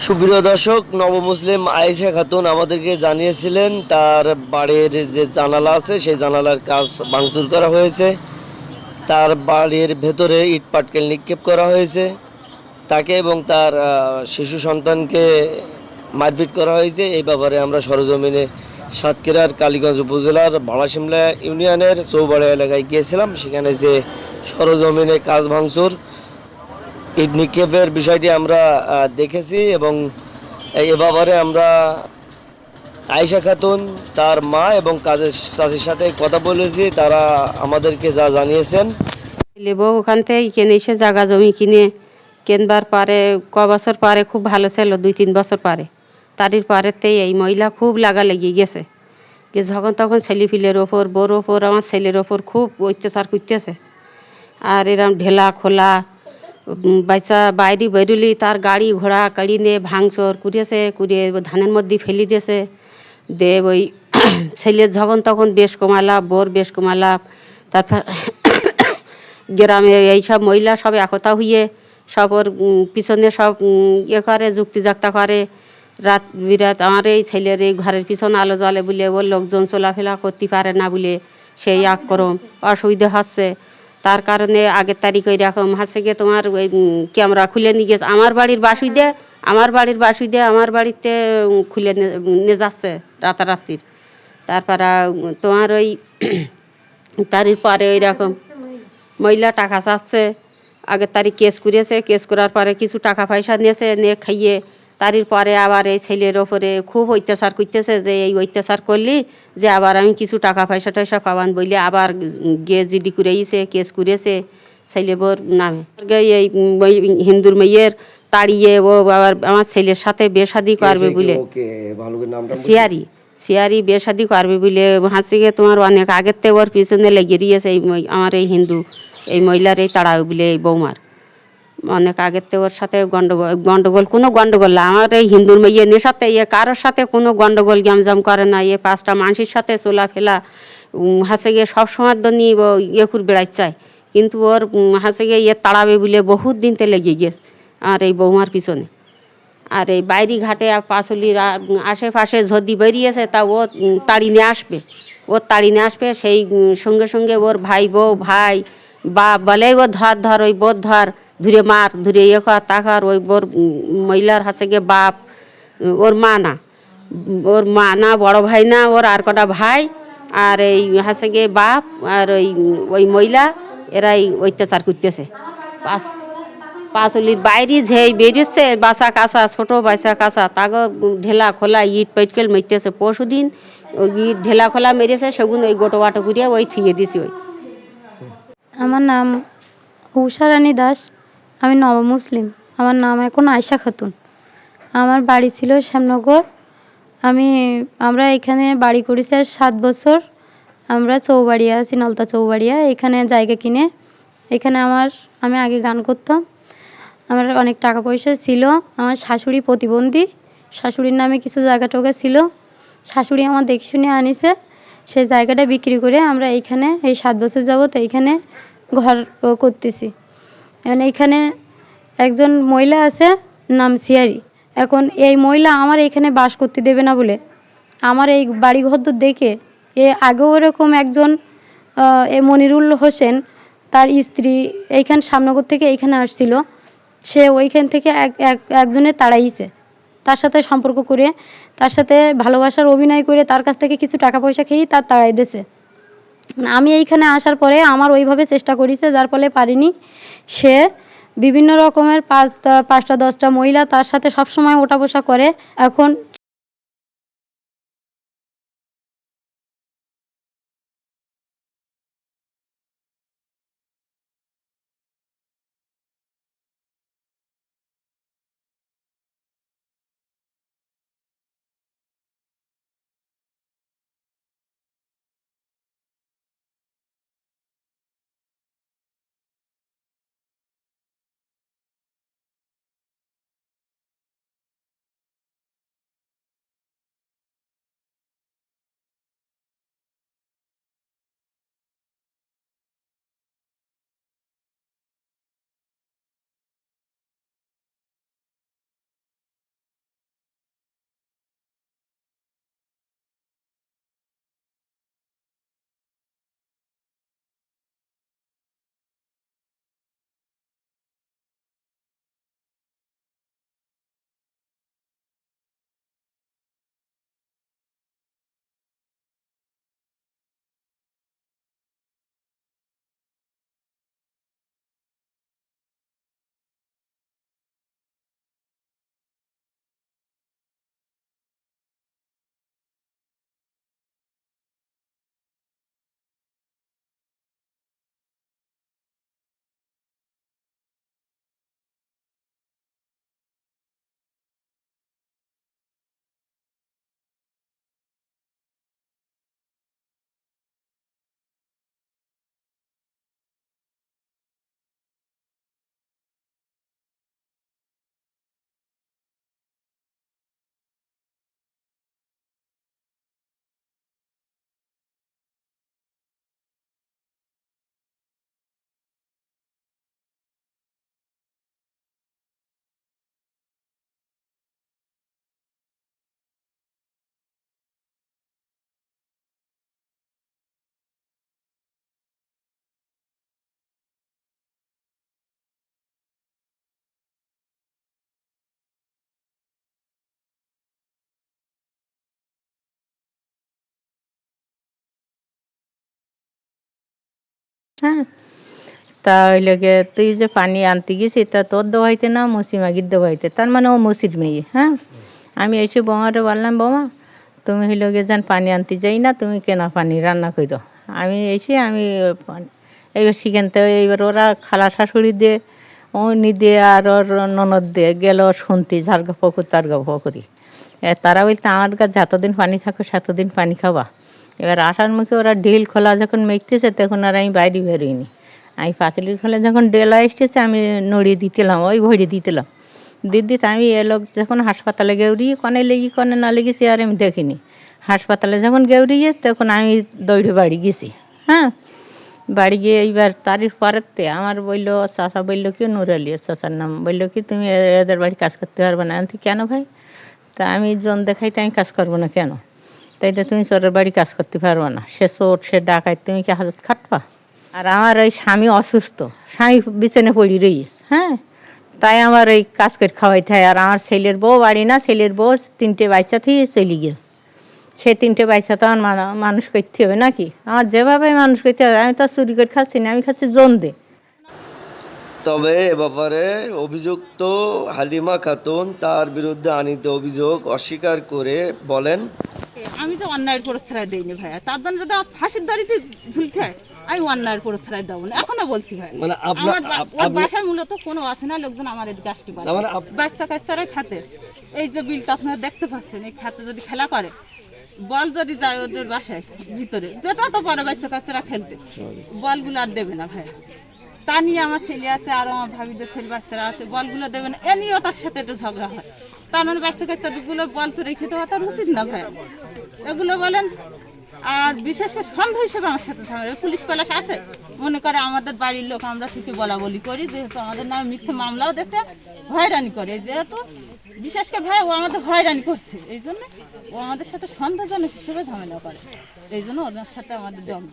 সুপ্রিয় দর্শক, নবমুসলিম আয়েশা খাতুন আমাদেরকে জানিয়েছিলেন তার বাড়ির যে জানালা আছে, সেই জানালার কাজ ভাঙচুর করা হয়েছে। তার বাড়ির ভেতরে ইট পাটকেল নিক্ষেপ করা হয়েছে। তাকে এবং তার শিশু সন্তানকে মারপিট করা হয়েছে। এই ব্যাপারে আমরা সরজমিনে সাতক্ষীরার কালীগঞ্জ উপজেলার ভাড়াশিমলা ইউনিয়নের চৌবাড়া এলাকায় গিয়েছিলাম। সেখানে যে সরজমিনে কাজ ভাঙচুর ইট নিক্ষেপের বিষয়টি আমরা দেখেছি এবং এই ব্যাপারে আমরা আয়েশা খাতুন, তার মা এবং কাজের চাষির সাথে কথা বলেছি। তারা আমাদেরকে যা জানিয়েছেন। লেবো ওখান থেকে কিনে এসে জায়গা জমি কিনে কেনবার পারে, ক বছর পারে, খুব ভালো ছিল, দুই তিন বছর পারে। তারির পারেতেই এই মহিলা খুব লাগা লেগে গেছে। যখন তখন ছেলে পিলের ওপর, বড় ওপর, আমার ছেলের ওপর খুব অত্যাচার করতেছে। আর এরম ঢেলা খোলা বাচ্চা বাইরে বেরুলি, তার গাড়ি ঘোড়া কাড়ি নিয়ে ভাঙচুর করিয়েছে, করিয়ে ধানের মধ্যে ফেলি দিয়েছে। দে ওই ছেলের যখন তখন বেশ কমালাম বোর বেশ কমালাম তারপর গ্রামে এইসব মহিলা সব একতা হইয়ে সব ওর পিছনে সব ইয়ে করে যুক্তিযাক্তা করে। রাত বিরাত আমার এই ছেলের এই ঘরের পিছনে আলো জ্বলে বলে, ওর লোকজন চলাফেরা করতে পারে না বলে সেই আক্রম। অসুবিধা হচ্ছে। তার কারণে আগের তারিখ ওই রকম হচ্ছে গিয়ে তোমার ওই ক্যামেরা খুলে নিয়ে গেছে। আমার বাড়ির বাসুইদে, আমার বাড়ির বাসুই দে আমার বাড়িতে খুলে নিয়ে যাচ্ছে রাতারাতির। তারপরে তোমার ওই তারির পরে ওই রকম মহিলা টাকা চাচ্ছে। আগের তারিখ কেস করেছে, কেস করার পরে কিছু টাকা পয়সা নিয়েছে, নিয়ে খাইয়ে তারির পরে আবার এই ছেলের ওপরে খুব অত্যাচার করতেছে যে এই অত্যাচার করলি যে আবার আমি কিছু টাকা পয়সা টয়সা পাবান বলে আবার গিয়ে জিডি করেছে কেস করেছে ছেলে বোর নামে। এই হিন্দুর মেয়ের তাড়িয়ে ও আবার আমার ছেলের সাথে বেশাদি করবে বলে। শিয়ারি শিয়ারি বিয়ে শাদি করবে বলে হাসি গিয়ে তোমার অনেক আগের থেকে ওর পিছনে লেগে দিয়েছে এই আমার এই হিন্দু এই মহিলার এই তাড়াও বলে এই বৌমার। অনেক আগের থেকে ওর সাথে গন্ডগোল গন্ডগোল, কোনো গন্ডগোল না। আমার এই হিন্দুর মেয়ে নেশাতে ইয়ে কারোর সাথে কোনো গন্ডগোল, গ্যামজাম করে না। ইয়ে পাঁচটা মানুষের সাথে চলাফেলা হাসে গিয়ে সব সময় দনি ইয়ে করে বেড়াই চায়। কিন্তু ওর হাসে গিয়ে ইয়ে তাড়াবে বলে বহুত দিনতে লেগে গেছে আর এই বৌমার পিছনে। আর এই বাইরি ঘাটে আর পাঁচলির আশেপাশে যদি বেরিয়েছে তা ও তাড়ি নিয়ে আসবে। ও তাড়ি নিয়ে আসবে, সেই সঙ্গে সঙ্গে ওর ভাই বউ, ভাই বা বলে ও ধর ধর, ওই বোধ ধর ধরে মার, ধরে ইয়ে কর, তা কর, ওই ওর মহিলার হাতে গিয়ে বাপ, ওর মা না, ওর মা না, বড় ভাই না, ওর আর কটা ভাই, আর এই হাসে গিয়ে বাপ, আর ওই ওই মহিলা, এরাই অত্যাচার করতেছে। পাঁচ পাঁচলির বাইরে যেই বেরিয়েছে বাসা কাঁচা ছোটো বাসা কাঁচা তাকে ঢেলা খোলা ইট পেটকেল মেরতেছে পরশু দিন ওই ইট ঢেলা খোলা মেরেছে, সেগুন ওই গোটো বাটো করিয়া ওই থুয়ে দিছি ওই। আমার নাম উষা রানী দাস। আমি নবমুসলিম। আমার নাম এখন আয়শা খাতুন। আমার বাড়ি ছিল শ্যামনগর। আমি, আমরা এখানে বাড়ি করেছি আর সাত বছর। আমরা চৌবাড়িয়া আছি নলতা চৌবাড়িয়া, এখানে জায়গা কিনে। এখানে আমার, আমি আগে গান করতাম। আমার অনেক টাকা পয়সা ছিল। আমার শাশুড়ি প্রতিবন্ধী। শাশুড়ির নামে কিছু জায়গা টোকা ছিল। শাশুড়ি আমার দেখে শুনে আনিছে। সেই জায়গাটা বিক্রি করে আমরা এইখানে এই সাত বছর যাবত এইখানে ঘর করতেছি। এখন এইখানে একজন মহিলা আছে, নাম সিয়ারি। এখন এই মহিলা আমার এখানে বাস করতে দেবে না বলে। আমার এই বাড়ি ঘর দেখে এ আগেও এরকম একজন এ মনিরুল হোসেন, তার স্ত্রী এইখান সামনগর থেকে এইখানে আসছিল। সে ওইখান থেকে এক, এক- একজনের তাড়াইছে। তার সাথে সম্পর্ক করে, তার সাথে ভালোবাসার অভিনয় করে তার কাছ থেকে কিছু টাকা পয়সা খেয়েই তার তাড়াই দিয়েছে আমি এইখানে আসার পরে আমার ওইভাবে চেষ্টা করেছে, যার ফলে পারিনি। সে বিভিন্ন রকমের পাঁচটা পাঁচটা, দশটা মহিলা তার সাথে সবসময় ওঠা বসা করে। এখন হ্যাঁ। তা হইলে গিয়ে তুই যে পানি আনতে গেছি তা তোর দেওয়াইতে না মসি মাগির দেওয়াইতে তার মানে ও মসির মেয়ে হ্যাঁ? আমি এসে বোমারে বললাম, বোমা, তুমি হইলে গিয়ে যেন পানি আনতে যাই না, তুমি কেনা পানি, রান্না করো আমি এসে আমি এইবার সেখান থেকে এইবার ওরা খালা শাশুড়ি দিয়ে, উনি দিয়ে আর ওর ননদ দিয়ে গেল শুনতে ঝাড়গা পুকুর এ তারা বলতে, আমার কাছে যতদিন পানি থাকো, সেতদিন পানি খাবা। এবার আসার মুখে ওরা ঢিল খোলা যখন মেঘতেছে, তখন আর আমি বাইরে বেরোইনি। আমি পাঁচিলির খোলা যখন ডেলা এসেছে, আমি নড়িয়ে দিতেলাম, ওই ভরে দিতেলাম। দিদি আমি এ লোক যখন হাসপাতালে গেউরি কনে লেগি, কনে না লেগেছি আর আমি দেখিনি। হাসপাতালে যখন গেউরি গেছে তখন আমি দৌড়ে বাড়ি গেছি। হ্যাঁ? বাড়ি গিয়ে এইবার তারির পরেতে আমার বলল, চাচা বলল কি, নুরালি চাচার নাম, বলল কি, তুমি এদের বাড়ি কাজ করতে পারবে না। আমি কেন ভাই? তা আমি জন দেখাইতে আমি কাজ করব না কেন? তাই তো তুমি চোরের বাড়ি কাজ করতে পারবে না। সে চোর, সে ডাকায় তুমি কি হাজত খাটবা? আর আমার ওই স্বামী অসুস্থ, স্বামী বিছানে পড়ি রইস হ্যাঁ? তাই আমার ওই কাজ করে খাওয়াইতে হয়। আর আমার ছেলের বউ বাড়ি না, ছেলের বউ তিনটে বাচ্চা থেকে চলে গেছে। সে তিনটে বাচ্চা তো আমার মানুষ করতে হবে নাকি? আমার যেভাবে মানুষ করতে হবে, আমি তো চুরি করে খাচ্ছি না, আমি খাচ্ছি জন দে তবে এ ব্যাপারে অভিযুক্ত হালিমা খাতুন তার বিরুদ্ধে আনিত অভিযোগ অস্বীকার করে বলেন। আমি তো অন্যায়ের প্রশ্রয় দিইনি ভাইয়া তার জন্য যদি ফাঁসির দাড়িতে ঝুলতে হয় আমি অন্যায়ের প্রশ্রয় দেবো না এখনও বলছি ভাই মানে আপনার- আমার বাসায় মূলত কোনো আছে না লোকজন আমার এদিকে আসতে পারে। বাচ্চা কাচ্চারাই খাতে। এই যে বিলটা আপনারা দেখতে পাচ্ছেন এই খাতে যদি খেলা করে বল যদি যায় ওদের বাসায় ভিতরে যেটা তো পারে বাচ্চা কাচ্চারা খেলতে বলগুলো আর দেবে না ভাই তা নিয়ে আমার ছেলে আছে, আর আমার ভাবিদের ছেলে বাচ্চারা আছে, বলগুলো দেবে না। এ নিয়েও তার সাথে একটু ঝগড়া হয়। তার মানে বাচ্চা কাচ্চাগুলো বল তো রেখে দেওয়া তার উচিত না ভাই। এগুলো বলেন, আর বিশেষ করে হিসেবে আমার সাথে ঝামেলা পুলিশ পালাস আছে? মনে করে আমাদের বাড়ির লোক, আমরা থেকে বলা বলি করি, যেহেতু আমাদের নামে মিথ্যে মামলাও দেশে হয়রানি করে। যেহেতু বিশেষ করে ভাই, ও আমাদের হয়রানি করছে। এই জন্য ও আমাদের সাথে সন্দেহজনক হিসেবে ঝামেলা করে। এই জন্য ওনার সাথে আমাদের দ্বন্দ্ব